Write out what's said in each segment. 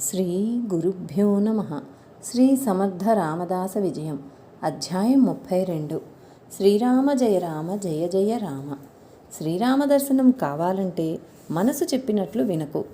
శ్రీ గురుభ్యో నమ. శ్రీ సమర్థ రామదాస విజయం. అధ్యాయం ముప్పై రెండు శ్రీరామ జయ రామ జయ జయ రామ. శ్రీరామ దర్శనం కావాలంటే మనసు చెప్పినట్లు వినకు.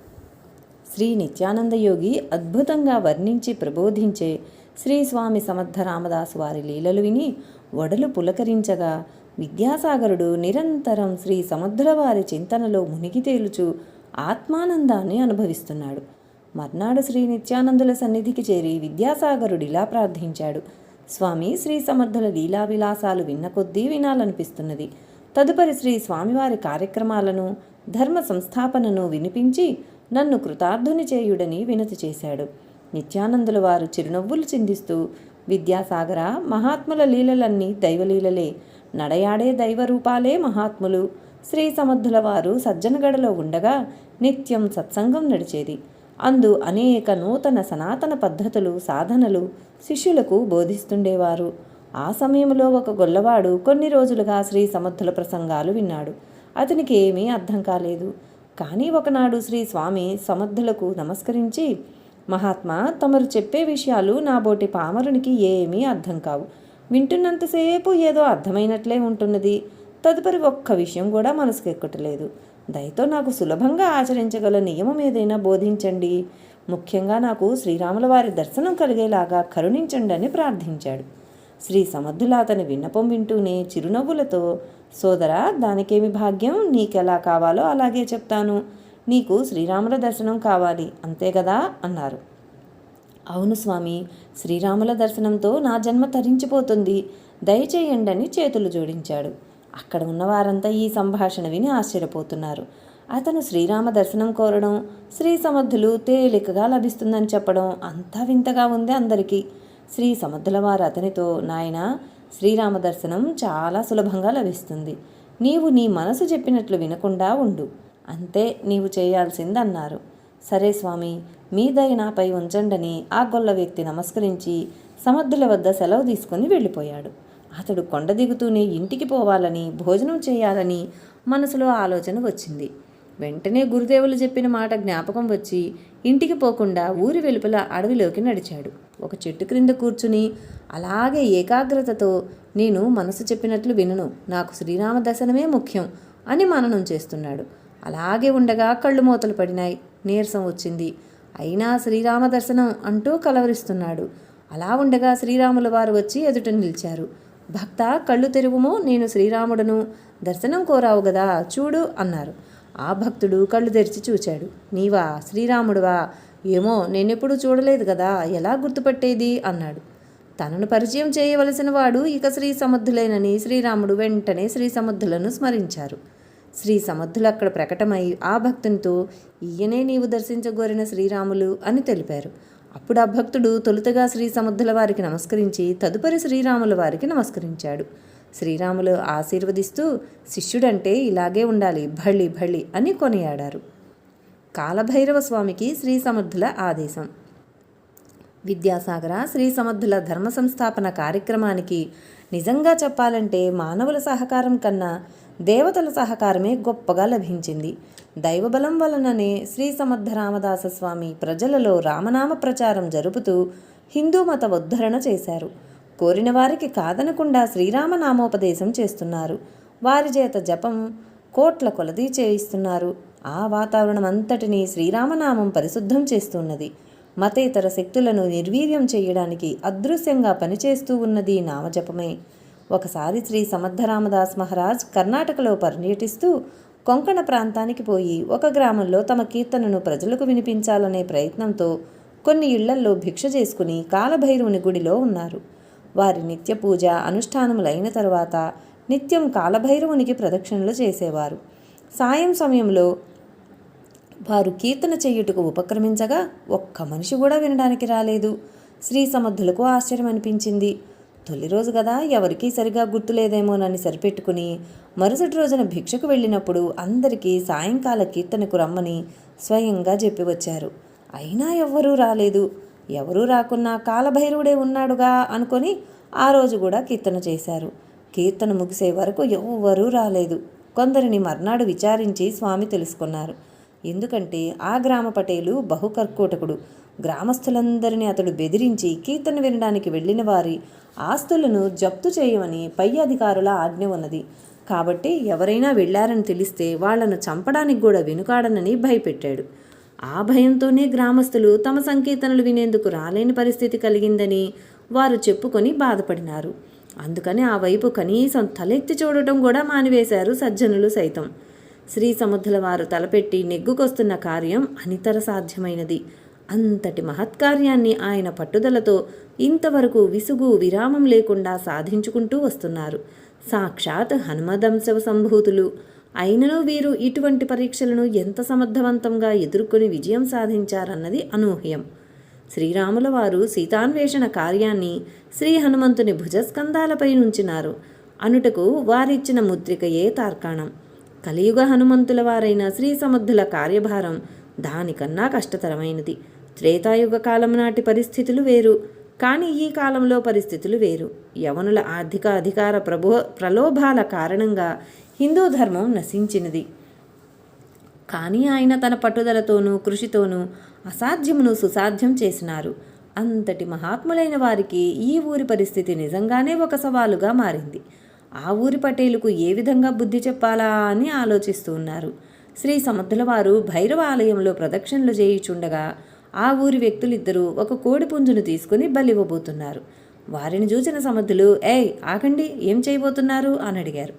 శ్రీ నిత్యానంద యోగి అద్భుతంగా వర్ణించి ప్రబోధించే శ్రీ స్వామి సమర్థ రామదాసు వారి లీలలు విని వడలు పులకరించగా విద్యాసాగరుడు నిరంతరం శ్రీ సముద్రవారి చింతనలో మునిగి తేలుచు ఆత్మానందాన్ని అనుభవిస్తున్నాడు. మర్నాడు శ్రీ నిత్యానందుల సన్నిధికి చేరి విద్యాసాగరుడు ఇలా ప్రార్థించాడు. స్వామి శ్రీ సమర్థుల లీలా విలాసాలు విన్న కొద్దీ వినాలనిపిస్తున్నది. తదుపరి శ్రీ స్వామివారి కార్యక్రమాలను ధర్మ సంస్థాపనను వినిపించి నన్ను కృతార్థుని చేయుడని వినతి చేశాడు. నిత్యానందుల వారు చిరునవ్వులు చిందిస్తూ విద్యాసాగర మహాత్ముల లీలలన్నీ దైవలీలలే. నడయాడే దైవరూపాలే మహాత్ములు. శ్రీ సమర్థుల వారు సజ్జనగడలో ఉండగా నిత్యం సత్సంగం నడిచేది. అందు అనేక నూతన సనాతన పద్ధతులు సాధనలు శిష్యులకు బోధిస్తుండేవారు. ఆ సమయంలో ఒక గొల్లవాడు కొన్ని రోజులుగా శ్రీ సమర్థుల ప్రసంగాలు విన్నాడు. అతనికి ఏమీ అర్థం కాలేదు. కానీ ఒకనాడు శ్రీ స్వామి సమర్థులకు నమస్కరించి మహాత్మా తమరు చెప్పే విషయాలు నా బోటి పామరునికి ఏమీ అర్థం కావు. వింటున్నంతసేపు ఏదో అర్థమైనట్లే ఉంటున్నది. తదుపరి ఒక్క విషయం కూడా మనసుకెక్కటలేదు దయతో నాకు సులభంగా ఆచరించగల నియమం ఏదైనా బోధించండి. ముఖ్యంగా నాకు శ్రీరాముల వారి దర్శనం కలిగేలాగా కరుణించండి అని ప్రార్థించాడు. శ్రీ సమర్థుల అతని విన్నపం వింటూనే చిరునవ్వులతో సోదరా దానికేమి భాగ్యం? నీకెలా కావాలో అలాగే చెప్తాను. నీకు శ్రీరాముల దర్శనం కావాలి అంతే కదా అన్నారు. అవును స్వామి శ్రీరాముల దర్శనంతో నా జన్మ తరించిపోతుంది. దయచేయండి అని చేతులు జోడించాడు. అక్కడ ఉన్నవారంతా ఈ సంభాషణ విని ఆశ్చర్యపోతున్నారు. అతను శ్రీరామ దర్శనం కోరడం శ్రీ సమర్థులు తేలికగా లభిస్తుందని చెప్పడం అంతా వింతగా ఉంది అందరికీ. శ్రీ సమర్థుల వారు అతనితో నాయన శ్రీరామ దర్శనం చాలా సులభంగా లభిస్తుంది. నీవు నీ మనసు చెప్పినట్లు వినకుండా ఉండు. అంతే నీవు చేయాల్సిందన్నారు. సరే స్వామి మీ దయ నాపై ఉంచండని ఆ గొల్ల వ్యక్తి నమస్కరించి సమర్థుల వద్ద సెలవు తీసుకుని వెళ్ళిపోయాడు. అతడు కొండ దిగుతూనే ఇంటికి పోవాలని భోజనం చేయాలని మనసులో ఆలోచన వచ్చింది. వెంటనే గురుదేవులు చెప్పిన మాట జ్ఞాపకం వచ్చి ఇంటికి పోకుండా ఊరి వెలుపల అడవిలోకి నడిచాడు. ఒక చెట్టు క్రింద కూర్చుని అలాగే ఏకాగ్రతతో నేను మనసు చెప్పినట్లు వినను. నాకు శ్రీరామ దర్శనమే ముఖ్యం అని మననం చేస్తున్నాడు. అలాగే ఉండగా కళ్ళు మూతలు పడినాయి. నీరసం వచ్చింది. అయినా శ్రీరామ దర్శనం అంటూ కలవరిస్తున్నాడు. అలా ఉండగా శ్రీరాముల వారు వచ్చి ఎదుట నిలిచారు. భక్త కళ్ళు తెరువుమో నేను శ్రీరాముడను. దర్శనం కోరావు గదా చూడు అన్నారు. ఆ భక్తుడు కళ్ళు తెరిచి చూచాడు. నీవా శ్రీరాముడువా? ఏమో నేనెప్పుడు చూడలేదు కదా ఎలా గుర్తుపట్టేది? అన్నాడు. తనను పరిచయం చేయవలసిన వాడు ఇక శ్రీ సమర్థులేనని శ్రీరాముడు వెంటనే శ్రీ సమర్థులను స్మరించారు. శ్రీ సమర్థులు అక్కడ ప్రకటమై ఆ భక్తునితో ఈయనే నీవు దర్శించగోరిన శ్రీరాములు అని తెలిపారు. అప్పుడు ఆ భక్తుడు తొలుతగా శ్రీ సముద్రుల వారికి నమస్కరించి తదుపరి శ్రీరాముల వారికి నమస్కరించాడు. శ్రీరాములు ఆశీర్వదిస్తూ శిష్యుడంటే ఇలాగే ఉండాలి భళ్ళి భళ్ళి అని కొనియాడారు. కాలభైరవ స్వామికి శ్రీ సమర్థుల ఆదేశం. విద్యాసాగర శ్రీ సమర్థుల ధర్మ సంస్థాపన కార్యక్రమానికి నిజంగా చెప్పాలంటే మానవుల సహకారం కన్నా దేవతల సహకారమే గొప్పగా లభించింది. దైవబలం వలననే శ్రీ సమర్థ రామదాస స్వామి ప్రజలలో రామనామ ప్రచారం జరుపుతూ హిందూ మత ఉద్ధరణ చేశారు. కోరిన వారికి కాదనకుండా శ్రీరామనామోపదేశం చేస్తున్నారు. వారి చేత జపం కోట్ల కొలది చేయిస్తున్నారు. ఆ వాతావరణం అంతటినీ శ్రీరామనామం పరిశుద్ధం చేస్తున్నది. మతేతర శక్తులను నిర్వీర్యం చేయడానికి అదృశ్యంగా పనిచేస్తూ ఉన్నది నామజపమే. ఒకసారి శ్రీ సమర్థ రామదాస్ మహారాజ్ కర్ణాటకలో పర్యటిస్తూ కొంకణ ప్రాంతానికి పోయి ఒక గ్రామంలో తమ కీర్తనను ప్రజలకు వినిపించాలనే ప్రయత్నంతో కొన్ని ఇళ్ళల్లో భిక్ష చేసుకుని కాలభైరవుని గుడిలో ఉన్నారు. వారి నిత్య పూజ అనుష్ఠానములైన తరువాత నిత్యం కాలభైరవునికి ప్రదక్షిణలు చేసేవారు. సాయం సమయంలో వారు కీర్తన చెయ్యుటకు ఉపక్రమించగా ఒక్క మనిషి కూడా వినడానికి రాలేదు. శ్రీ సమర్థులకు ఆశ్చర్యం అనిపించింది తొలి రోజు కదా ఎవరికీ సరిగా గుర్తులేదేమోనని సరిపెట్టుకుని మరుసటి రోజున భిక్షకు వెళ్ళినప్పుడు అందరికీ సాయంకాల కీర్తనకు రమ్మని స్వయంగా చెప్పి వచ్చారు. అయినా ఎవ్వరూ రాలేదు. ఎవరూ రాకున్నా కాలభైరవుడే ఉన్నాడుగా అనుకొని ఆ రోజు కూడా కీర్తన చేశారు. కీర్తన ముగిసే వరకు ఎవ్వరూ రాలేదు. కొందరిని మర్నాడు విచారించి స్వామి తెలుసుకున్నారు. ఎందుకంటే ఆ గ్రామ పటేలు బహుకర్కోటకుడు. గ్రామస్తులందరినీ అతడు బెదిరించి కీర్తన వినడానికి వెళ్ళిన వారి ఆస్తులను జప్తు చేయమని పై అధికారుల ఆజ్ఞ ఉన్నది. కాబట్టి ఎవరైనా వెళ్ళారని తెలిస్తే వాళ్ళను చంపడానికి కూడా వెనుకాడనని భయపెట్టాడు. ఆ భయంతోనే గ్రామస్తులు తమ సంకీర్తనలు వినేందుకు రాలేని పరిస్థితి కలిగిందని వారు చెప్పుకొని బాధపడినారు. అందుకని ఆ వైపు కనీసం తలెత్తి చూడటం కూడా మానివేశారు సజ్జనులు సైతం. శ్రీ సముద్రుల వారు తలపెట్టి నెగ్గుకొస్తున్న కార్యం అనితర సాధ్యమైనది. అంతటి మహత్కార్యాన్ని ఆయన పట్టుదలతో ఇంతవరకు విసుగు విరామం లేకుండా సాధించుకుంటూ వస్తున్నారు. సాక్షాత్ హనుమదంశవ సంభూతులు. అయినను వీరు ఇటువంటి పరీక్షలను ఎంత సమర్థవంతంగా ఎదుర్కొని విజయం సాధించారన్నది అనూహ్యం. శ్రీరాముల వారు సీతాన్వేషణ కార్యాన్ని శ్రీ హనుమంతుని భుజస్కంధాలపై ఉంచినారు అనుటకు వారిచ్చిన ముద్రికయే తార్కాణం. కలియుగ హనుమంతుల వారైన శ్రీ సమర్థుల కార్యభారం దానికన్నా కష్టతరమైనది. త్రేతాయుగ కాలం నాటి పరిస్థితులు వేరు. కానీ ఈ కాలంలో పరిస్థితులు వేరు. యవనుల ఆర్థిక అధికార ప్రభో ప్రలోభాల కారణంగా హిందూ ధర్మం నశించినది. కానీ ఆయన తన పట్టుదలతోనూ కృషితోనూ అసాధ్యమును సుసాధ్యం చేసినారు. అంతటి మహాత్ములైన వారికి ఈ ఊరి పరిస్థితి నిజంగానే ఒక సవాలుగా మారింది. ఆ ఊరి పటేలుకు ఏ విధంగా బుద్ధి చెప్పాలా అని ఆలోచిస్తూ ఉన్నారు. శ్రీ సమర్థుల వారు భైరవ ఆలయంలో ప్రదక్షిణలు చేయుచుండగా ఆ ఊరి వ్యక్తులిద్దరూ ఒక కోడి పుంజును తీసుకుని బలివ్వబోతున్నారు. వారిని చూసిన సమర్థులు ఏయ్ ఆకండి ఏం చేయబోతున్నారు? అని అడిగారు.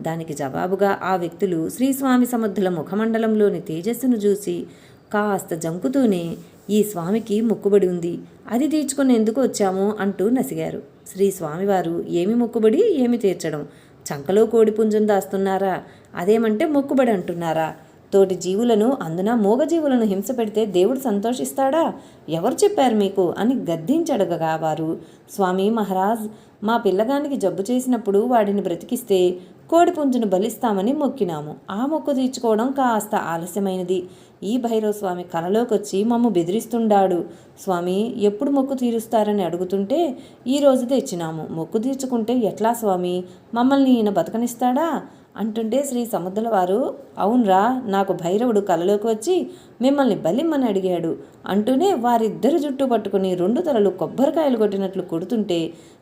దానికి జవాబుగా ఆ వ్యక్తులు శ్రీస్వామి సమర్థుల ముఖమండలంలోని తేజస్సును చూసి కాస్త జంకుతూనే ఈ స్వామికి మొక్కుబడి ఉంది అది తీర్చుకునేందుకు వచ్చాము అంటూ నసిగారు. శ్రీ స్వామివారు ఏమి మొక్కుబడి ఏమి తీర్చడం? చంకలో కోడి పుంజును దాస్తున్నారా? అదేమంటే మొక్కుబడి అంటున్నారా? తోటి జీవులను అందున మూగజీవులను హింస పెడితే దేవుడు సంతోషిస్తాడా? ఎవరు చెప్పారు మీకు? అని గద్దించడగగా వారు. స్వామి మహారాజ్ మా పిల్లగానికి జబ్బు చేసినప్పుడు వాడిని బ్రతికిస్తే కోడి పుంజును బలిస్తామని మొక్కినాము. ఆ మొక్కు తీర్చుకోవడం కాస్త ఆలస్యమైనది. ఈ భైరవ స్వామి కలలోకొచ్చి మమ్ము బెదిరిస్తుండాడు. స్వామి ఎప్పుడు మొక్కు తీరుస్తారని అడుగుతుంటే ఈ రోజు తెచ్చినాము. మొక్కు తీర్చుకుంటే ఎట్లా స్వామి? మమ్మల్ని ఈయన బతకనిస్తాడా? అంటుంటే శ్రీ సముద్రుల వారు అవునరా నాకు భైరవుడు కలలోకి వచ్చి మిమ్మల్ని బలిమ్మని అడిగాడు. అంటూనే వారిద్దరు జుట్టు పట్టుకుని రెండు తలలు కొబ్బరికాయలు కొట్టినట్లు కొడుతుంటే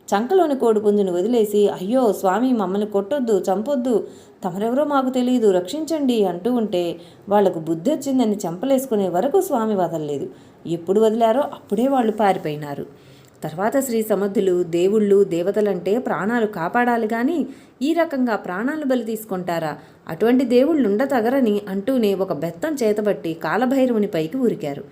చంకలోని కోడిపుంజును వదిలేసి అయ్యో స్వామి మమ్మల్ని కొట్టొద్దు చంపొద్దు తమరెవరో మాకు తెలియదు రక్షించండి అంటూ ఉంటే వాళ్ళకు బుద్ధి వచ్చిందని చంపలేసుకునే వరకు స్వామి వదలలేదు ఎప్పుడు వదిలారో అప్పుడే వాళ్ళు పారిపోయినారు. తర్వాత శ్రీ సమర్థులు దేవుళ్ళు దేవతలంటే ప్రాణాలు కాపాడాలి కానీ ఈ రకంగా ప్రాణాలు బలి తీసుకుంటారా? అటువంటి దేవుళ్ళుండ తగరని అంటూనే ఒక బెత్తం చేతబట్టి కాలభైరవుని పైకి ఉరికారు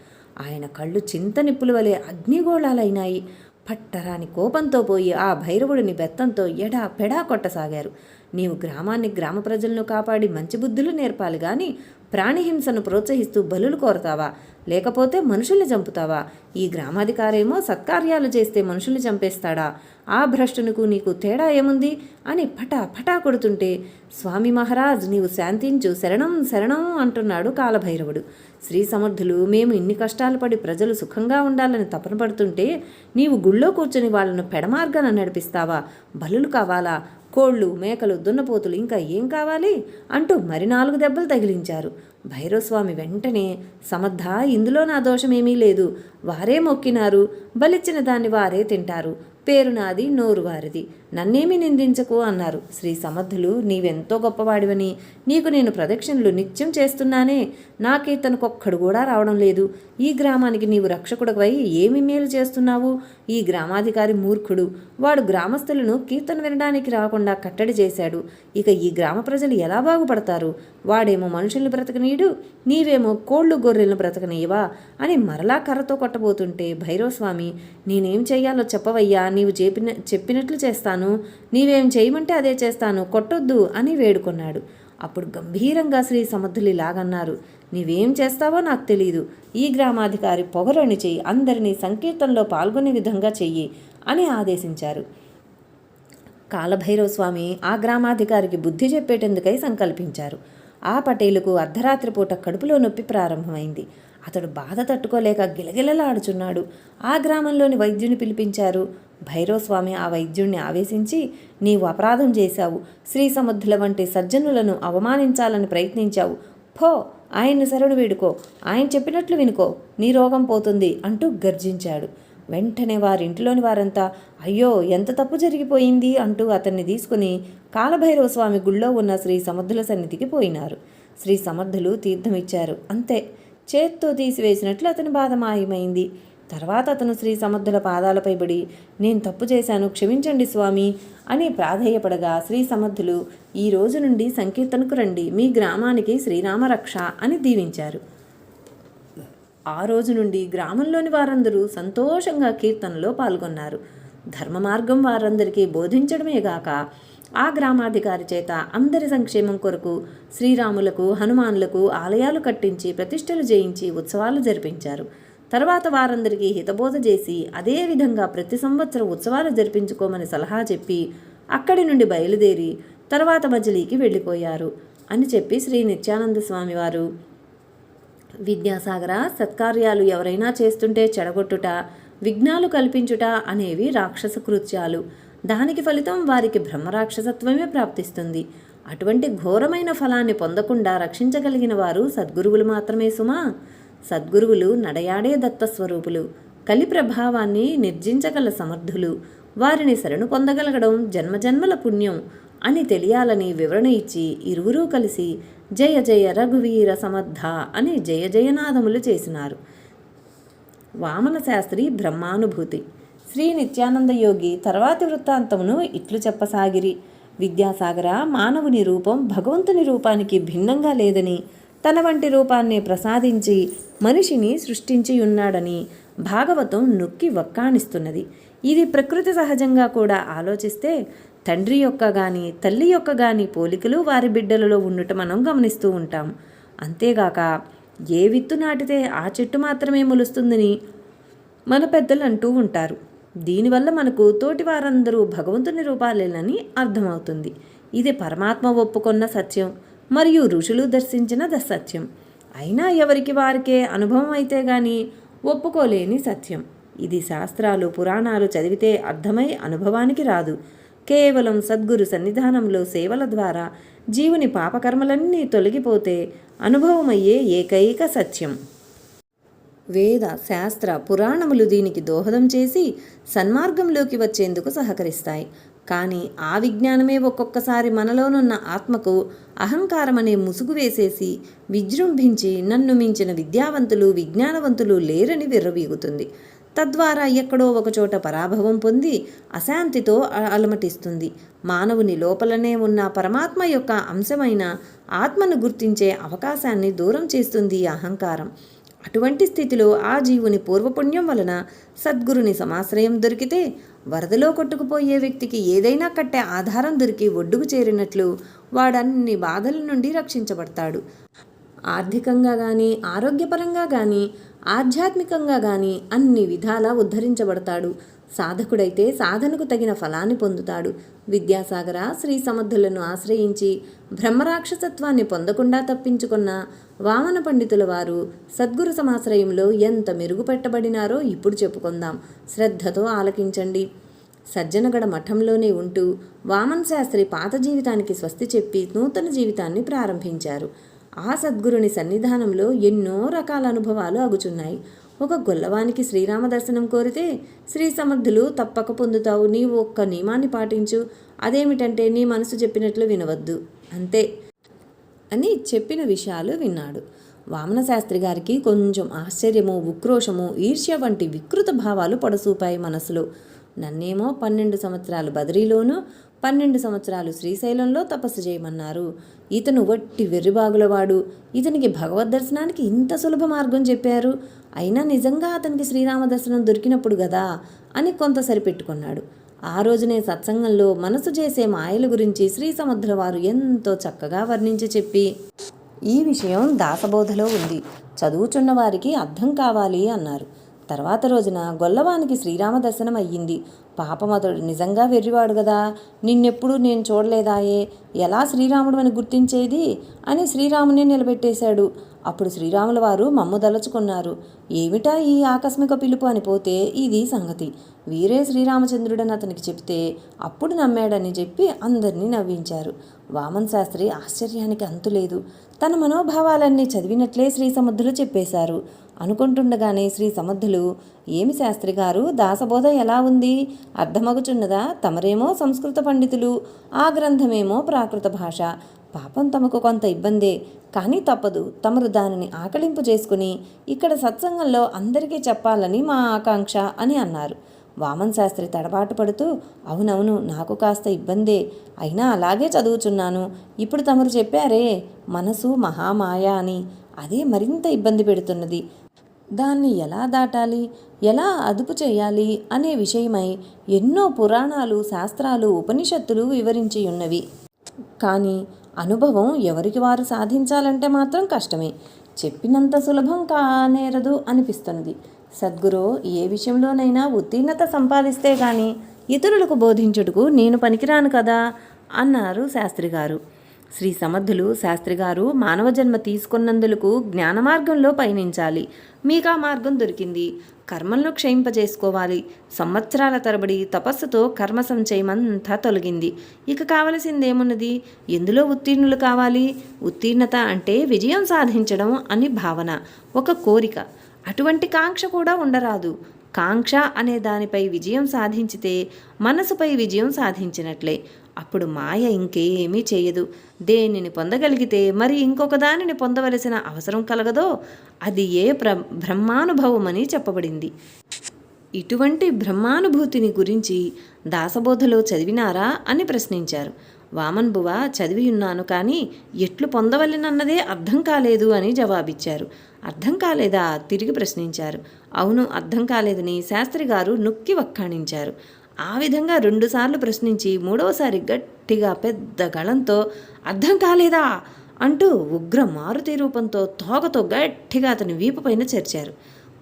ఆయన కళ్ళు చింత నిప్పుల వలె అగ్నిగోళాలైనాయి. పట్టరాని కోపంతో పోయి ఆ భైరవుడిని బెత్తంతో ఎడా పెడా కొట్టసాగారు. నీవు గ్రామాన్ని గ్రామ ప్రజలను కాపాడి మంచి బుద్ధులు నేర్పాలి గాని ప్రాణిహింసను ప్రోత్సహిస్తూ బలులు కోరతావా? లేకపోతే మనుషుల్ని చంపుతావా? ఈ గ్రామాధికారేమో సత్కార్యాలు చేస్తే మనుషుల్ని చంపేస్తాడా? ఆ భ్రష్టునుకు నీకు తేడా ఏముంది? అని పటా పటా కొడుతుంటే స్వామి మహారాజ్ నీవు శాంతించు శరణం శరణం అంటున్నాడు కాలభైరవుడు. శ్రీ సమర్థులు మేము ఇన్ని కష్టాలు పడి ప్రజలు సుఖంగా ఉండాలని తపన పడుతుంటే నీవు గుళ్ళో కూర్చొని వాళ్ళను పెడమార్గాన నడిపిస్తావా? బలులు కావాలా? కోళ్ళు మేకలు దున్నపోతులు ఇంకా ఏం కావాలి? అంటూ మరి నాలుగు దెబ్బలు తగిలించారు. భైరవస్వామి వెంటనే సమర్థ ఇందులో నా దోషమేమీ లేదు. వారే మొక్కినారు. బలిచ్చిన దాన్ని వారే తింటారు. పేరు నాది నోరు వారిది. నన్నేమీ నిందించకు అన్నారు. శ్రీ సమర్థులు నీవెంతో గొప్పవాడివని నీకు నేను ప్రదక్షిణలు నిత్యం చేస్తున్నానే నా కీర్తనకొక్కడు కూడా రావడం లేదు. ఈ గ్రామానికి నీవు రక్షకుడవై ఏమి మేలు చేస్తున్నావు? ఈ గ్రామాధికారి మూర్ఖుడు. వాడు గ్రామస్తులను కీర్తన వినడానికి రాకుండా కట్టడి చేశాడు. ఇక ఈ గ్రామ ప్రజలు ఎలా బాగుపడతారు? వాడేమో మనుషుల్ని బ్రతకనీయుడు నీవేమో కోళ్ళు గొర్రెలను బ్రతకనీయవా? అని మరలా కర్రతో కొట్టబోతుంటే భైరవస్వామి నేనేం చెయ్యాలో చెప్పవయ్యా నీవు చెప్పిన చెప్పినట్లు చేస్తాను. నీవేం చేయమంటే అదే చేస్తాను కొట్టొద్దు అని వేడుకొన్నాడు. అప్పుడు గంభీరంగా శ్రీ సమర్థులు ఇలాగన్నారు నీవేం చేస్తావో నాకు తెలియదు ఈ గ్రామాధికారి పొగరని చెయ్యి అందరినీ సంకీర్తనలో పాల్గొనే విధంగా చెయ్యి అని ఆదేశించారు. కాలభైరవ స్వామి ఆ గ్రామాధికారికి బుద్ధి చెప్పేటందుకై సంకల్పించారు. ఆ పటేలుకు అర్ధరాత్రి పూట కడుపులో నొప్పి ప్రారంభమైంది. అతడు బాధ తట్టుకోలేక గిలగిలలాడుచున్నాడు. ఆ గ్రామంలోని వైద్యుని పిలిపించారు భైరవస్వామి ఆ వైద్యుణ్ణి ఆవేశించి నీవు అపరాధం చేశావు. శ్రీ సముద్రుల వంటి సజ్జనులను అవమానించాలని ప్రయత్నించావు. ఫో ఆయన్ని శరణు వేడుకో. ఆయన చెప్పినట్లు వినుకో. నీ రోగం పోతుంది అంటూ గర్జించాడు. వెంటనే వారింటిలోని వారంతా అయ్యో ఎంత తప్పు జరిగిపోయింది అంటూ అతన్ని తీసుకుని కాలభైరవ స్వామి గుళ్ళో ఉన్న శ్రీ సమర్థుల సన్నిధికి పోయినారు. శ్రీ సమర్థులు తీర్థమిచ్చారు అంతే. చేత్తో తీసివేసినట్లు అతని బాధ మాయమైంది. తర్వాత అతను శ్రీ సమర్థుల పాదాలపై పడి నేను తప్పు చేశాను క్షమించండి స్వామి అని ప్రాధేయపడగా శ్రీ సమర్థులు ఈ రోజు నుండి సంకీర్తనకు రండి మీ గ్రామానికి శ్రీరామరక్ష అని దీవించారు. ఆ రోజు నుండి గ్రామంలోని వారందరూ సంతోషంగా కీర్తనలో పాల్గొన్నారు. ధర్మ మార్గం వారందరికీ బోధించడమే గాక ఆ గ్రామాధికారి చేత అందరి సంక్షేమం కొరకు శ్రీరాములకు హనుమానులకు ఆలయాలు కట్టించి ప్రతిష్టలు చేయించి ఉత్సవాలు జరిపించారు. తర్వాత వారందరికీ హితబోధ చేసి అదే విధంగా ప్రతి సంవత్సరం ఉత్సవాలు జరిపించుకోమని సలహా చెప్పి అక్కడి నుండి బయలుదేరి తర్వాత మజిలీకి వెళ్ళిపోయారు అని చెప్పి శ్రీ నిత్యానంద స్వామి వారు. విద్యాసాగర సత్కార్యాలు ఎవరైనా చేస్తుంటే చెడగొట్టుట విఘ్నాలు కల్పించుట అనేవి రాక్షస కృత్యాలు. దానికి ఫలితం వారికి బ్రహ్మరాక్షసత్వమే ప్రాప్తిస్తుంది. అటువంటి ఘోరమైన ఫలాన్ని పొందకుండా రక్షించగలిగిన వారు సద్గురువులు మాత్రమే సుమా? సద్గురువులు నడయాడే దత్తస్వరూపులు కలి ప్రభావాన్ని నిర్జించగల సమర్థులు. వారిని శరణు పొందగలగడం జన్మజన్మల పుణ్యం అని తెలియాలని వివరణ ఇచ్చి ఇరువురూ కలిసి జయ జయ రఘువీర సమర్థ అని జయ జయనాదములు చేసినారు. వామన శాస్త్రి బ్రహ్మానుభూతి. శ్రీ నిత్యానంద యోగి తర్వాతి వృత్తాంతమును ఇట్లు చెప్పసాగిరి. విద్యాసాగర మానవుని రూపం భగవంతుని రూపానికి భిన్నంగా లేదని తన వంటి రూపాన్ని ప్రసాదించి మనిషిని సృష్టించి ఉన్నాడని భాగవతం నొక్కి వక్కాణిస్తున్నది. ఇది ప్రకృతి సహజంగా కూడా ఆలోచిస్తే తండ్రి యొక్క గాని తల్లి యొక్క గాని పోలికలు వారి బిడ్డలలో ఉండటం మనం గమనిస్తూ ఉంటాం. అంతేగాక ఏ విత్తు నాటితే ఆ చెట్టు మాత్రమే మొలుస్తుందని మన పెద్దలు అంటూ ఉంటారు. దీనివల్ల మనకు తోటి వారందరూ భగవంతుని రూపాలేనని అర్థమవుతుంది. ఇది పరమాత్మ ఒప్పుకొన్న సత్యం. మరియు ఋషులు దర్శించిన ద సత్యం. అయినా ఎవరికి వారికే అనుభవం అయితే గాని ఒప్పుకోలేని సత్యం. ఇది శాస్త్రాలు పురాణాలు చదివితే అర్థమై అనుభవానికి రాదు. కేవలం సద్గురు సన్నిధానంలో సేవల ద్వారా జీవుని పాపకర్మలన్నీ తొలగిపోతే అనుభవమయ్యే ఏకైక సత్యం. వేద శాస్త్ర పురాణములు దీనికి దోహదం చేసి సన్మార్గంలోకి వచ్చేందుకు సహకరిస్తాయి. కానీ ఆ విజ్ఞానమే ఒక్కొక్కసారి మనలోనున్న ఆత్మకు అహంకారం అనే ముసుగు వేసేసి విజృంభించి నన్ను మించిన విద్యావంతులు విజ్ఞానవంతులు లేరని విర్రవీగుతుంది. తద్వారా ఎక్కడో ఒకచోట పరాభవం పొంది అశాంతితో అలమటిస్తుంది. మానవుని లోపలనే ఉన్న పరమాత్మ యొక్క అంశమైన ఆత్మను గుర్తించే అవకాశాన్ని దూరం చేస్తుంది ఈ అహంకారం. అటువంటి స్థితిలో ఆ జీవుని పూర్వపుణ్యం వలన సద్గురుని సమాశ్రయం దొరికితే వరదలో కొట్టుకుపోయే వ్యక్తికి ఏదైనా కట్టే ఆధారం దొరికి ఒడ్డుకు చేరినట్లు వాడన్ని బాధల నుండి రక్షించబడతాడు. ఆర్థికంగా కానీ ఆరోగ్యపరంగా కానీ ఆధ్యాత్మికంగా కానీ అన్ని విధాలా ఉద్ధరించబడతాడు. సాధకుడైతే సాధనకు తగిన ఫలాన్ని పొందుతాడు. విద్యాసాగర శ్రీ సమర్థులను ఆశ్రయించి బ్రహ్మరాక్షసత్వాన్ని పొందకుండా తప్పించుకున్న వామన పండితుల వారు సద్గురు సమాశ్రయంలో ఎంత మెరుగుపెట్టబడినారో ఇప్పుడు చెప్పుకుందాం. శ్రద్ధతో ఆలకించండి. సజ్జనగడ మఠంలోనే ఉంటూ వామన్ శాస్త్రి పాత జీవితానికి స్వస్తి చెప్పి నూతన జీవితాన్ని ప్రారంభించారు. ఆ సద్గురుని సన్నిధానంలో ఎన్నో రకాల అనుభవాలు అగుచున్నాయి. ఒక గొల్లవానికి శ్రీరామ దర్శనం కోరితే శ్రీ సమర్థులు తప్పక పొందుతావు నీవు ఒక్క నియమాన్ని పాటించు అదేమిటంటే నీ మనసు చెప్పినట్లు వినవద్దు. అంతే. అని చెప్పిన విషయాలు విన్నాడు. వామన శాస్త్రి గారికి కొంచెం ఆశ్చర్యము ఉక్రోషము ఈర్ష్య వంటి వికృత భావాలు పొడసూపాయి మనసులో. నన్నేమో పన్నెండు సంవత్సరాలు బదరీలోనూ పన్నెండు సంవత్సరాలు శ్రీశైలంలో తపస్సు చేయమన్నారు. ఇతను వట్టి వెర్రిబాగులవాడు. ఇతనికి భగవద్ దర్శనానికి ఇంత సులభ మార్గం చెప్పారు. అయినా నిజంగా అతనికి శ్రీరామ దర్శనం దొరికినప్పుడు కదా అని కొంత సరిపెట్టుకున్నాడు. ఆ రోజునే సత్సంగంలో మనసు చేసే మాయల గురించి శ్రీ సముద్ర వారు ఎంతో చక్కగా వర్ణించి చెప్పి ఈ విషయం దాసబోధలో ఉంది. చదువుచున్న వారికి అర్థం కావాలి అన్నారు. తర్వాత రోజున గొల్లవానికి శ్రీరామ దర్శనం అయ్యింది. పాపం నిజంగా వెర్రివాడు కదా నిన్నెప్పుడు నేను చూడలేదాయే. ఎలా శ్రీరాముడు అని గుర్తించేది? అని శ్రీరాముని నిలబెట్టేశాడు. అప్పుడు శ్రీరాముల వారు మమ్ము దలుచుకున్నారు. ఏమిటా ఈ ఆకస్మిక పిలుపు అని పోతే ఇది సంగతి. వీరే శ్రీరామచంద్రుడని అతనికి చెప్తే అప్పుడు నమ్మాడని చెప్పి అందరినీ నవ్వించారు. వామన్ శాస్త్రి ఆశ్చర్యానికి అంతులేదు. తన మనోభావాలన్నీ చదివినట్లే శ్రీ సముద్రులు చెప్పేశారు. అనుకుంటుండగానే శ్రీ సముద్రులు ఏమి శాస్త్రి గారు దాసబోధ ఎలా ఉంది? అర్థమగుచున్నదా? తమరేమో సంస్కృత పండితులు ఆ గ్రంథమేమో ప్రాకృత భాష. పాపం తమకు కొంత ఇబ్బందే కానీ తప్పదు. తమరు దానిని ఆకలింపు చేసుకుని ఇక్కడ సత్సంగంలో అందరికీ చెప్పాలని మా ఆకాంక్ష అని అన్నారు. వామన్ శాస్త్రి తడబాటు పడుతూ అవునవును నాకు కాస్త ఇబ్బందే. అయినా అలాగే చదువుచున్నాను. ఇప్పుడు తమరు చెప్పారే మనసు మహామాయ అని. అదే మరింత ఇబ్బంది పెడుతున్నది. దాన్ని ఎలా దాటాలి? ఎలా అదుపు చేయాలి? అనే విషయమై ఎన్నో పురాణాలు శాస్త్రాలు ఉపనిషత్తులు వివరించి ఉన్నవి. కానీ అనుభవం ఎవరికి వారు సాధించాలంటే మాత్రం కష్టమే. చెప్పినంత సులభం కానేరదు అనిపిస్తున్నది. సద్గురు ఏ విషయంలోనైనా ఉత్తీర్ణత సంపాదిస్తే గాని ఇతరులకు బోధించుటకు నేను పనికిరాను కదా? అన్నారు శాస్త్రి గారు శ్రీ సమర్థులు శాస్త్రి గారు మానవ జన్మ తీసుకున్నందులకు జ్ఞాన మార్గంలో పయనించాలి. మీకు ఆ మార్గం దొరికింది. కర్మలను క్షయింపజేసుకోవాలి. సంవత్సరాల తరబడి తపస్సుతో కర్మ సంచయమంతా తొలగింది. ఇక కావలసిందేమున్నది? ఎందులో ఉత్తీర్ణులు కావాలి? ఉత్తీర్ణత అంటే విజయం సాధించడం అని భావన ఒక కోరిక. అటువంటి కాంక్ష కూడా ఉండరాదు. కాంక్ష అనే దానిపై విజయం సాధించితే మనసుపై విజయం సాధించినట్లే. అప్పుడు మాయ ఇంకేమీ చేయదు. దేనిని పొందగలిగితే మరి ఇంకొక దానిని పొందవలసిన అవసరం కలగదో అది ఏ ప్ర బ్రహ్మానుభవమని చెప్పబడింది. ఇటువంటి బ్రహ్మానుభూతిని గురించి దాసబోధలో చదివినారా అని ప్రశ్నించారు. వామన్ బువ చదివి ఉన్నాను కానీ ఎట్లు పొందవలెనన్నదే అర్థం కాలేదు అని జవాబిచ్చారు. అర్థం కాలేదా? తిరిగి ప్రశ్నించారు. అవును అర్థం కాలేదని శాస్త్రి గారు నొక్కి వక్కాణించారు. ఆ విధంగా రెండుసార్లు ప్రశ్నించి మూడవసారి గట్టిగా పెద్ద గళంతో అర్థం కాలేదా? అంటూ ఉగ్ర మారుతి రూపంతో తోకతో గట్టిగా అతని వీపుపైన చేర్చారు.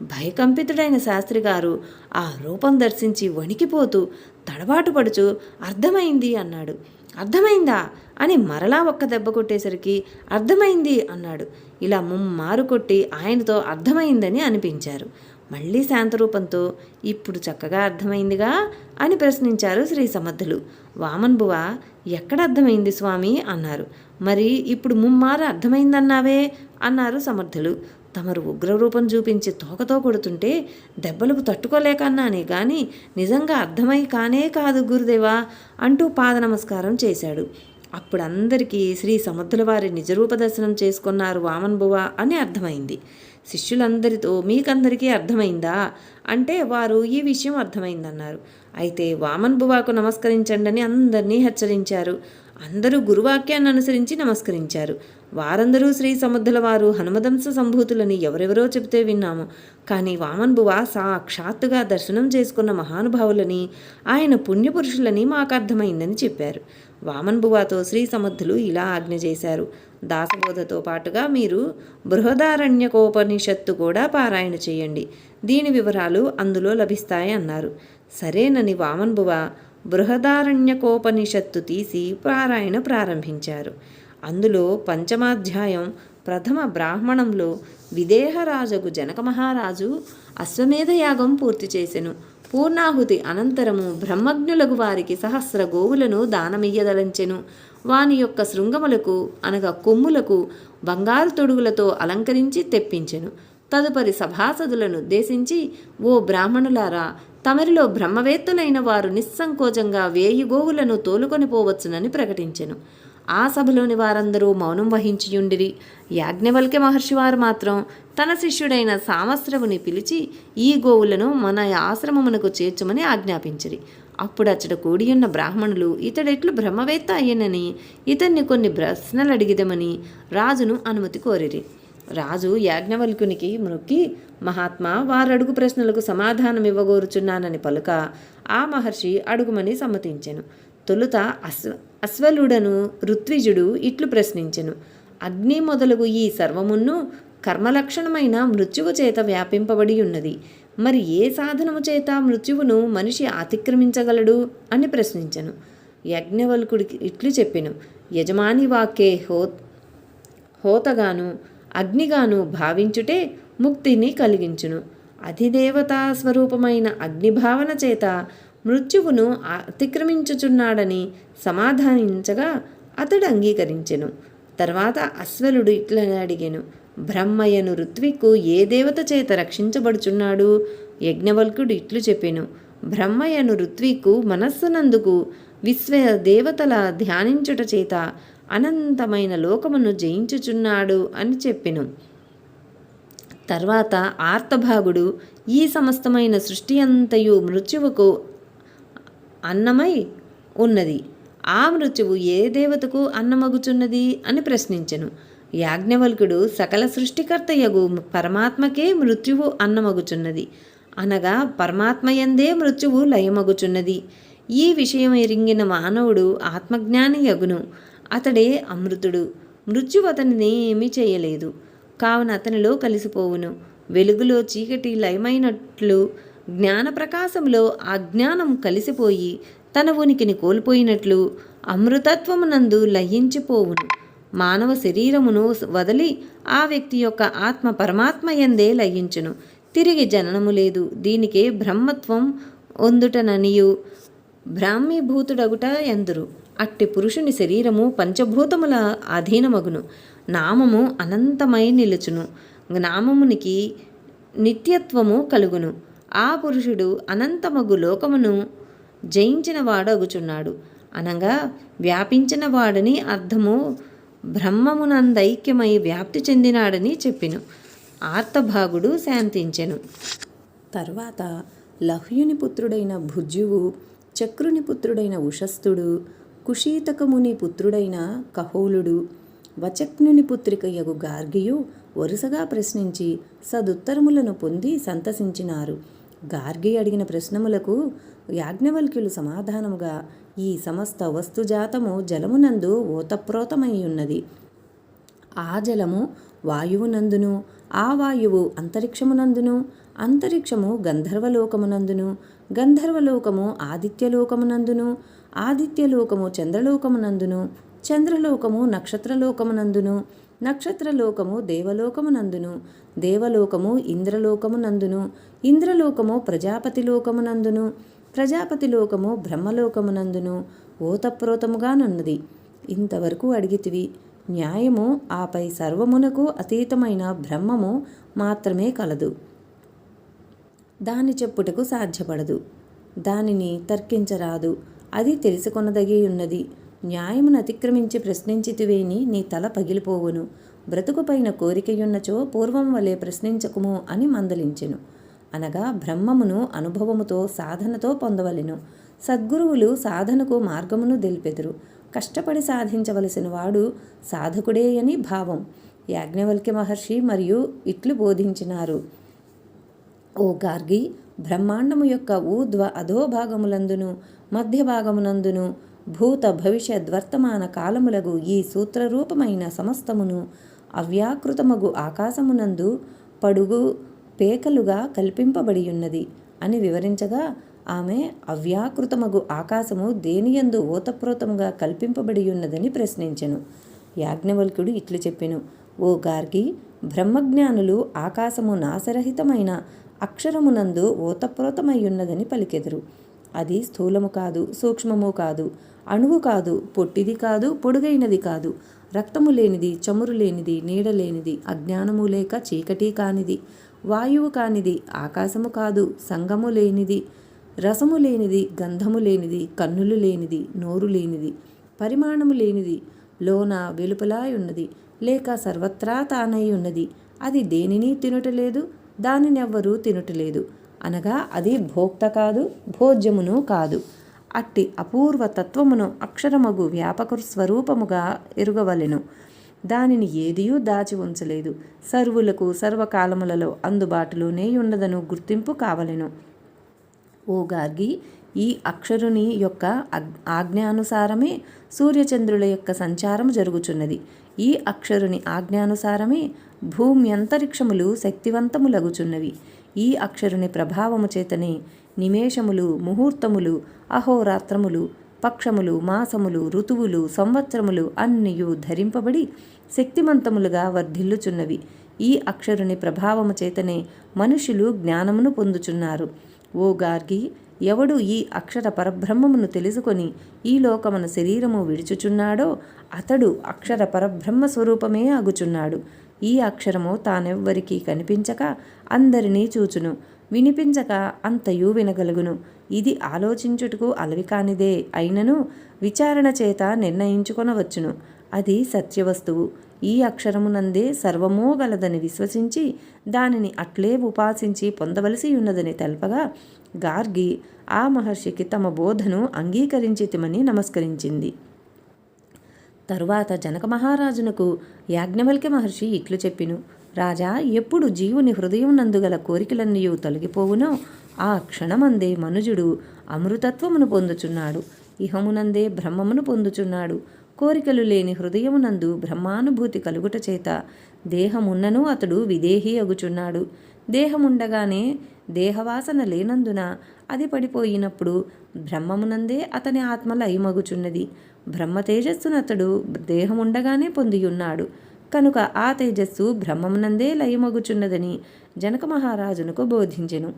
భయకంపితుడైన శాస్త్రి గారు ఆ రూపం దర్శించి వణికిపోతూ తడబాటు పడుచు అర్థమైంది అన్నాడు. అర్థమైందా? అని మరలా ఒక్క దెబ్బ కొట్టేసరికి అర్థమైంది అన్నాడు. ఇలా ముమ్మారు కొట్టి ఆయనతో అర్థమైందని అనిపించారు. మళ్ళీ శాంతరూపంతో ఇప్పుడు చక్కగా అర్థమైందిగా అని ప్రశ్నించారు శ్రీ సమర్థులు. వామన్ బువ ఎక్కడ అర్థమైంది స్వామి? అన్నారు. మరి ఇప్పుడు ముమ్మారు అర్థమైందన్నావే? అన్నారు సమర్థులు. తమరు ఉగ్రరూపం చూపించి తోకతో కొడుతుంటే దెబ్బలకు తట్టుకోలేక అన్నానే గాని నిజంగా అర్థమై కానే కాదు గురుదేవా అంటూ పాద నమస్కారం చేశాడు. అప్పుడు అందరికీ శ్రీ సముద్రుల వారి నిజరూప దర్శనం చేసుకున్నారు వామన్ బువ అని అర్థమైంది. శిష్యులందరితో మీకందరికీ అర్థమైందా? అంటే వారు ఈ విషయం అర్థమైందన్నారు. అయితే వామన్ బువాకు నమస్కరించండి అని అందరినీ హెచ్చరించారు. అందరూ గురువాక్యాన్ని అనుసరించి నమస్కరించారు. వారందరూ శ్రీ సముద్రుల వారు హనుమదంస సంభూతులని ఎవరెవరో చెబితే విన్నాము. కానీ వామన్ బువ సాక్షాత్తుగా దర్శనం చేసుకున్న మహానుభావులని ఆయన పుణ్యపురుషులని మాకు అర్థమైందని చెప్పారు. వామన్బువాతో శ్రీ సమర్థులు ఇలా ఆజ్ఞ చేశారు. దాసబోధతో పాటుగా మీరు బృహదారణ్యకోపనిషత్తు కూడా పారాయణ చేయండి. దీని వివరాలు అందులో లభిస్తాయి అన్నారు. సరేనని వామన్బువ బృహదారణ్యకోపనిషత్తు తీసి పారాయణ ప్రారంభించారు. అందులో పంచమాధ్యాయం ప్రథమ బ్రాహ్మణంలో విదేహరాజుకు జనక మహారాజు అశ్వమేధ యాగం పూర్తి చేసెను. పూర్ణాహుతి అనంతరము బ్రహ్మజ్ఞులకు వారికి సహస్ర గోవులను దానమియ్యదలంచెను. వాని యొక్క శృంగములకు అనగా కొమ్ములకు బంగారు తొడుగులతో అలంకరించి తెప్పించెను. తదుపరి సభాసదులను ఉద్దేశించి ఓ బ్రాహ్మణులారా తమరిలో బ్రహ్మవేత్తలైన వారు నిస్సంకోచంగా వేయి గోవులను తోలుకొని పోవచ్చునని ప్రకటించెను. ఆ సభలోని వారందరూ మౌనం వహించియుండిరి. యాజ్ఞవల్క్య మహర్షి వారు మాత్రం తన శిష్యుడైన సామస్రవుని పిలిచి ఈ గోవులను మన ఆశ్రమమునకు చేర్చమని ఆజ్ఞాపించిరి. అప్పుడు అచ్చట కూడియున్న బ్రాహ్మణులు ఇతడెట్లు బ్రహ్మవేత్త అయ్యనని ఇతన్ని కొన్ని ప్రశ్నలు అడిగిదమని రాజును అనుమతి కోరిరి. రాజు యాజ్ఞవల్కునికి మ్రొక్కి మహాత్మా వారడుగు ప్రశ్నలకు సమాధానం ఇవ్వగోరుచున్నానని పలుక ఆ మహర్షి అడుగుమని సమ్మతించెను. తొలుత అశ్వ అశ్వలుడను ఋత్విజుడు ఇట్లు ప్రశ్నించెను. అగ్ని మొదలగు ఈ సర్వమును కర్మలక్షణమైన మృత్యువు చేత వ్యాపింపబడి ఉన్నది. మరి ఏ సాధనము చేత మృత్యువును మనిషి అతిక్రమించగలడు అని ప్రశ్నించెను. యజ్ఞవల్కుడికి ఇట్లు చెప్పెను. యజమాని వాక్కే హో హోతగాను అగ్నిగాను భావించుటే ముక్తిని కలిగించును. అధిదేవతా స్వరూపమైన అగ్నిభావన చేత మృత్యువును అతిక్రమించుచున్నాడని సమాధానించగా అతడు అంగీకరించెను. తర్వాత అశ్వలుడు ఇట్లా అడిగాను బ్రహ్మయ్యను ఋత్విక్కు ఏ దేవత చేత రక్షించబడుచున్నాడు? యజ్ఞవల్కుడు ఇట్లు చెప్పెను బ్రహ్మయ్యను ఋత్విక్కు మనస్సునందుకు విశ్వ దేవతల ధ్యానించుట చేత అనంతమైన లోకమును జయించుచున్నాడు అని చెప్పెను. తర్వాత ఆర్తభాగుడు ఈ సమస్తమైన సృష్టి అంతయు మృత్యువుకు అన్నమై ఉన్నది. ఆ మృత్యువు ఏ దేవతకు అన్నమగుచున్నది అని ప్రశ్నించెను. యాజ్ఞవల్కుడు సకల సృష్టికర్తయగు పరమాత్మకే మృత్యువు అన్నమగుచున్నది. అనగా పరమాత్మయందే మృత్యువు లయమగుచున్నది. ఈ విషయం ఎరింగిన మానవుడు ఆత్మజ్ఞాని యగును అతడే అమృతుడు. మృత్యువు అతనిని ఏమీ చేయలేదు. కావున అతనిలో కలిసిపోవును. వెలుగులో చీకటి లయమైనట్లు జ్ఞాన ప్రకాశంలో అజ్ఞానం కలిసిపోయి తన ఉనికిని కోల్పోయినట్లు అమృతత్వమునందు లయించిపోవును. మానవ శరీరమును వదిలి ఆ వ్యక్తి యొక్క ఆత్మ పరమాత్మ ఎందే లయించును. తిరిగి జననము లేదు. దీనికే బ్రహ్మత్వం ఒందుటననియు బ్రాహ్మీభూతుడగుట ఎందురు అట్టి పురుషుని శరీరము పంచభూతముల అధీనమగును. నామము అనంతమై నిలుచును. నామమునికి నిత్యత్వము కలుగును. ఆ పురుషుడు అనంతమగు లోకమును జయించిన వాడగుచున్నాడు అనగా వ్యాపించిన వాడని అర్థము బ్రహ్మమునందైక్యమై వ్యాప్తి చెందినాడని చెప్పిను. ఆర్తభాగుడు శాంతించెను. తర్వాత లహ్యుని పుత్రుడైన భుజ్యువు చక్రుని పుత్రుడైన ఉషస్థుడు కుషీతకముని పుత్రుడైన కహోలుడు వచక్నుని పుత్రిక యగు గార్గియు వరుసగా ప్రశ్నించి సదుత్తరములను పొంది సంతసించినారు. గార్గి అడిగిన ప్రశ్నములకు యాజ్ఞవల్క్యులు సమాధానముగా ఈ సమస్త వస్తుజాతము జలమునందు ఓతప్రోతమై ఉన్నది ఆ జలము వాయువునందును ఆ వాయువు అంతరిక్షమునందును అంతరిక్షము గంధర్వలోకమునందును గంధర్వలోకము ఆదిత్యలోకమునందును ఆదిత్యలోకము చంద్రలోకమునందును చంద్రలోకము నక్షత్రలోకమునందును నక్షత్రలోకము దేవలోకమునందును దేవలోకము ఇంద్రలోకమునందును ఇంద్రలోకము ప్రజాపతిలోకమునందును ప్రజాపతిలోకము బ్రహ్మలోకమునందును ఓతప్రోతముగానున్నది. ఇంతవరకు అడిగితివి న్యాయము ఆపై సర్వమునకు అతీతమైన బ్రహ్మము మాత్రమే కలదు. దాని చెప్పుటకు సాధ్యపడదు. దానిని తర్కించరాదు. అది తెలుసుకొనదగి ఉన్నది న్యాయమును అతిక్రమించి ప్రశ్నించితివేని నీ తల పగిలిపోవును. బ్రతుకుపైన కోరికయున్నచో పూర్వం వలె ప్రశ్నించకుము అని మందలించెను. అనగా బ్రహ్మమును అనుభవముతో సాధనతో పొందవలెను. సద్గురువులు సాధనకు మార్గమును తెలిపెదురు. కష్టపడి సాధించవలసిన వాడు సాధకుడే అని భావం. యాజ్ఞవల్క్య మహర్షి మరియు ఇట్లు బోధించినారు. ఓ గార్గి బ్రహ్మాండము యొక్క ఊర్ధ్వ అధోభాగములందును మధ్య భాగమునందును భూత భవిష్యత్ వర్తమాన కాలములగు ఈ సూత్రరూపమైన సమస్తమును అవ్యాకృతమగు ఆకాశమునందు పడుగు పేకలుగా కల్పింపబడి ఉన్నది అని వివరించగా ఆమె అవ్యాకృతమగు ఆకాశము దేనియందు ఓతప్రోతముగా కల్పింపబడి ఉన్నదని ప్రశ్నించెను. యాజ్ఞవల్కుడు ఇట్లు చెప్పెను ఓ గార్గి బ్రహ్మజ్ఞానులు ఆకాశము నాశరహితమైన అక్షరమునందు ఓతప్రోతమై ఉన్నదని పలికెదరు. అది స్థూలము కాదు సూక్ష్మము కాదు అణువు కాదు పొట్టిది కాదు పొడుగైనది కాదు. రక్తము లేనిది చమురు లేనిది నీడ లేనిది అజ్ఞానము లేక చీకటి కానిది వాయువు కానిది ఆకాశము కాదు సంగము లేనిది రసము లేనిది గంధము లేనిది కన్నులు లేనిది నోరు లేనిది పరిమాణము లేనిది లోన వెలుపలా ఉన్నది లేక సర్వత్రా తానై ఉన్నది. అది దేనిని తినుటలేదు దానినెవ్వరూ తినుటలేదు. అనగా అది భోక్త కాదు భోజ్యమును కాదు. అట్టి అపూర్వ తత్వమును అక్షరమగు వ్యాపక స్వరూపముగా ఎరుగవలెను. దానిని ఏదియూ దాచి ఉంచలేదు. సర్వులకు సర్వకాలములలో అందుబాటులోనే ఉండదను గుర్తింపు కావలెను. ఓ గార్గి ఈ అక్షరుని యొక్క ఆజ్ఞానుసారమే సూర్యచంద్రుల యొక్క సంచారం జరుగుచున్నది. ఈ అక్షరుని ఆజ్ఞానుసారమే భూమి అంతరిక్షములు శక్తివంతములగుచున్నవి. ఈ అక్షరుని ప్రభావము చేతనే నిమేషములు ముహూర్తములు అహోరాత్రములు పక్షములు మాసములు ఋతువులు సంవత్సరములు అన్నియు ధరింపబడి శక్తిమంతములుగా వర్ధిల్లుచున్నవి. ఈ అక్షరుని ప్రభావము చేతనే మనుషులు జ్ఞానమును పొందుచున్నారు. ఓ గార్గి ఎవడు ఈ అక్షర పరబ్రహ్మమును తెలుసుకొని ఈ లోకమున శరీరము విడుచుచున్నాడో అతడు అక్షర పరబ్రహ్మ స్వరూపమే ఆగుచున్నాడు. ఈ అక్షరము తానెవ్వరికీ కనిపించక అందరినీ చూచును. వినిపించక అంతయు వినగలుగును. ఇది ఆలోచించుటకు అలవి కానిదే అయినను విచారణ చేత నిర్ణయించుకొనవచ్చును. అది సత్యవస్తువు. ఈ అక్షరమునందే సర్వమూ గలదని విశ్వసించి దానిని అట్లే ఉపాసించి పొందవలసి ఉన్నదని తెలపగా గార్గి ఆ మహర్షికి తమ బోధను అంగీకరించితిమని నమస్కరించింది. తరువాత జనక మహారాజునకు యాజ్ఞవల్క్య మహర్షి ఇట్లు చెప్పిను. రాజా ఎప్పుడు జీవుని హృదయం నందుగల కోరికలన్నీ తొలగిపోవునో ఆ క్షణమందే మనుజుడు అమృతత్వమును పొందుచున్నాడు. ఇహమునందే బ్రహ్మమును పొందుచున్నాడు. కోరికలు లేని హృదయమునందు బ్రహ్మానుభూతి కలుగుట చేత దేహమున్నను అతడు విదేహీ అగుచున్నాడు. దేహముండగానే దేహవాసన లేనందున అది పడిపోయినప్పుడు బ్రహ్మమునందే అతని ఆత్మ లయమగుచున్నది బ్రహ్మ తేజస్సునతడు అతడు దేహముండగానే పొందియున్నాడు. కనుక ఆ తేజస్సు బ్రహ్మమునందే లయమగుచున్నదని జనక మహారాజునకు బోధించెను.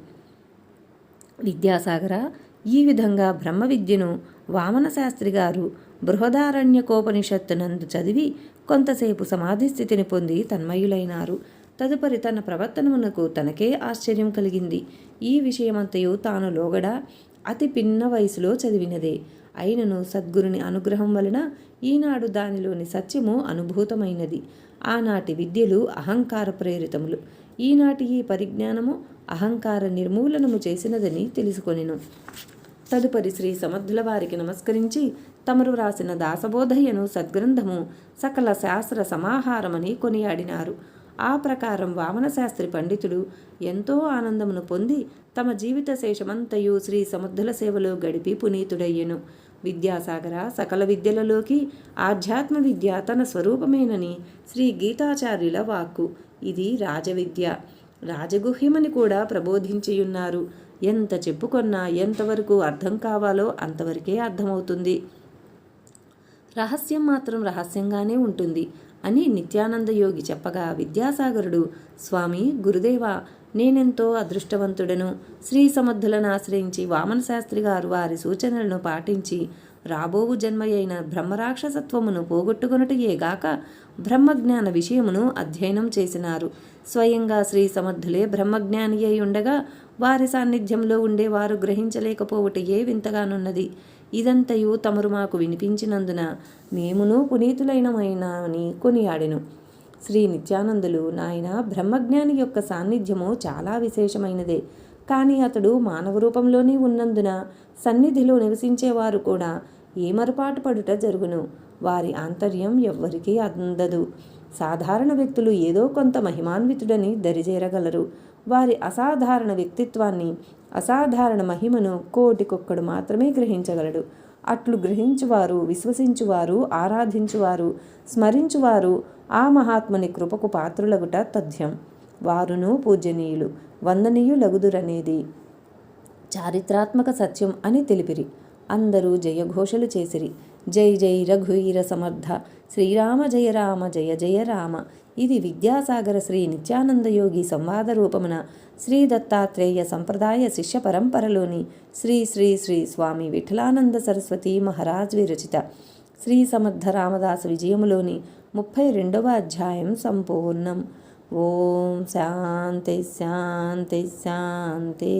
విద్యాసాగర ఈ విధంగా బ్రహ్మ విద్యను వామన శాస్త్రి గారు బృహదారణ్యకోపనిషత్తునందు చదివి కొంతసేపు సమాధి స్థితిని పొంది తన్మయులైనారు. తదుపరి తన ప్రవర్తనమునకు తనకే ఆశ్చర్యం కలిగింది. ఈ విషయమంతయు తాను లోగడ అతి పిన్న వయసులో చదివినదే. అయినను సద్గురుని అనుగ్రహం వలన ఈనాడు దానిలోని సత్యము అనుభూతమైనది. ఆనాటి విద్యలు అహంకార ప్రేరితములు. ఈనాటి ఈ పరిజ్ఞానము అహంకార నిర్మూలనము చేసినదని తెలుసుకొనిను. తదుపరి శ్రీ సమర్థుల వారికి నమస్కరించి తమరు రాసిన దాసబోధయ్యను సద్గ్రంథము సకల శాస్త్ర సమాహారమని కొనియాడినారు. ఆ ప్రకారం వామనశాస్త్రి పండితుడు ఎంతో ఆనందమును పొంది తమ జీవిత శేషమంతయు శ్రీ సముద్రుల సేవలో గడిపి పునీతుడయ్యెను. విద్యాసాగర సకల విద్యలలోకి ఆధ్యాత్మ విద్య తన స్వరూపమేనని శ్రీ గీతాచార్యుల వాక్కు. ఇది రాజవిద్య. రాజగుహ్యమని కూడా ప్రబోధించియున్నారు. ఎంత చెప్పుకొన్నా ఎంతవరకు అర్థం కావాలో అంతవరకే అర్థమవుతుంది. రహస్యం మాత్రం రహస్యంగానే ఉంటుంది అని నిత్యానంద యోగి చెప్పగా విద్యాసాగరుడు స్వామి గురుదేవ నేనెంతో అదృష్టవంతుడను. శ్రీ సమర్థులను ఆశ్రయించి వామన శాస్త్రి గారు వారి సూచనలను పాటించి రాబోవు జన్మయైన బ్రహ్మరాక్షసత్వమును పోగొట్టుకొనుటయేగాక బ్రహ్మజ్ఞాన విషయమును అధ్యయనం చేసినారు. స్వయంగా శ్రీ సమర్థులే బ్రహ్మజ్ఞాని అయి ఉండగా వారి సాన్నిధ్యంలో ఉండేవారు గ్రహించలేకపోవటయే వింతగానున్నది. ఇదంతయు తమరు మాకు వినిపించినందున మేమును పునీతులైనమైనామని కొనియాడెను. శ్రీ నిత్యానందులు. నాయన బ్రహ్మజ్ఞాని యొక్క సాన్నిధ్యము చాలా విశేషమైనదే. కానీ అతడు మానవ రూపంలోనే ఉన్నందున సన్నిధిలో నివసించేవారు కూడా ఏమరపాటు పడుట జరుగును? వారి ఆంతర్యం ఎవ్వరికీ అందదు. సాధారణ వ్యక్తులు ఏదో కొంత మహిమాన్వితుడని దరిచేరగలరు. వారి అసాధారణ వ్యక్తిత్వాన్ని అసాధారణ మహిమను కోటికొక్కడు మాత్రమే గ్రహించగలడు. అట్లు గ్రహించువారు విశ్వసించువారు ఆరాధించువారు స్మరించువారు ఆ మహాత్ముని కృపకు పాత్రులగుట తథ్యం. వారును పూజనీయులు వందనీయులగుదురనేది. చారిత్రాత్మక సత్యం అని తెలిపిరి. అందరూ జయఘోషలు చేసిరి. జై జై రఘువీర సమర్థ. శ్రీరామ జయ రామ జయ జయ రామ. ఇది విద్యాసాగర శ్రీ నిత్యానందయోగి సంవాద రూపమున శ్రీ దత్తాత్రేయ సంప్రదాయ శిష్య పరంపరలోని శ్రీ శ్రీ శ్రీ స్వామి విఠలానంద సరస్వతి మహారాజ్ విరచిత. శ్రీ సమర్థ రామదాస విజయములోని ముప్పై రెండవ అధ్యాయం సంపూర్ణం. ఓం శాంతి శాంతి శాంతి.